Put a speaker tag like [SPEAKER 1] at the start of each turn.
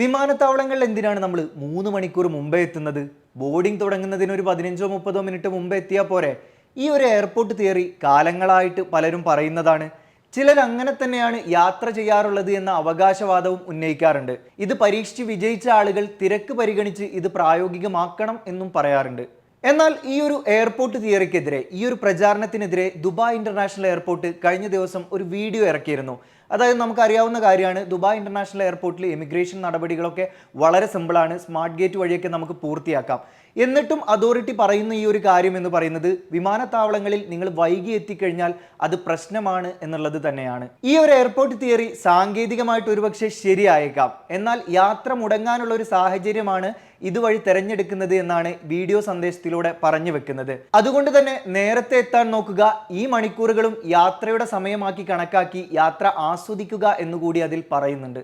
[SPEAKER 1] വിമാനത്താവളങ്ങളിൽ എന്തിനാണ് നമ്മൾ മൂന്ന് മണിക്കൂർ മുമ്പേ എത്തുന്നത്? ബോർഡിംഗ് തുടങ്ങുന്നതിന് ഒരു പതിനഞ്ചോ മുപ്പതോ മിനിറ്റ് മുമ്പേ എത്തിയാൽ പോരെ. ഈ ഒരു എയർപോർട്ട് തിയറി കാലങ്ങളായിട്ട് പലരും പറയുന്നതാണ്. ചിലർ അങ്ങനെ തന്നെയാണ് യാത്ര ചെയ്യാറുള്ളത് എന്ന അവകാശവാദവും ഉന്നയിക്കാറുണ്ട്. ഇത് പരീക്ഷിച്ച് വിജയിച്ച ആളുകൾ തിരക്ക് പരിഗണിച്ച് ഇത് പ്രായോഗികമാക്കണം എന്നും പറയാറുണ്ട്. എന്നാൽ ഈ ഒരു എയർപോർട്ട് തിയറിക്കെതിരെ ഈ ഒരു പ്രചാരണത്തിനെതിരെ ദുബായ് ഇന്റർനാഷണൽ എയർപോർട്ട് കഴിഞ്ഞ ദിവസം ഒരു വീഡിയോ ഇറക്കിയിരുന്നു. അതായത് നമുക്കറിയാവുന്ന കാര്യമാണ് ദുബായ് ഇന്റർനാഷണൽ എയർപോർട്ടിൽ ഇമിഗ്രേഷൻ നടപടികളൊക്കെ വളരെ സിമ്പിളാണ്. സ്മാർട്ട് ഗേറ്റ് വഴിയൊക്കെ നമുക്ക് പൂർത്തിയാക്കാം. എന്നിട്ടും അതോറിറ്റി പറയുന്ന ഈ ഒരു കാര്യം എന്ന് പറയുന്നത് വിമാനത്താവളങ്ങളിൽ നിങ്ങൾ വൈകി എത്തിക്കഴിഞ്ഞാൽ അത് പ്രശ്നമാണ് എന്നുള്ളത് തന്നെയാണ്. ഈ ഒരു എയർപോർട്ട് തിയറി സാങ്കേതികമായിട്ട് ഒരുപക്ഷെ ശരിയായേക്കാം. എന്നാൽ യാത്ര മുടങ്ങാനുള്ള ഒരു സാഹചര്യമാണ് ഇതുവഴി തെരഞ്ഞെടുക്കുന്നത് എന്നാണ് വീഡിയോ സന്ദേശത്തിലൂടെ പറഞ്ഞു വെക്കുന്നത്. അതുകൊണ്ട് തന്നെ നേരത്തെ എത്താൻ നോക്കുക ഈ മണിക്കൂറുകളും യാത്രയുടെ സമയമാക്കി കണക്കാക്കി യാത്ര ആസ്വദിക്കുക എന്നുകൂടി അതിൽ പറയുന്നുണ്ട്.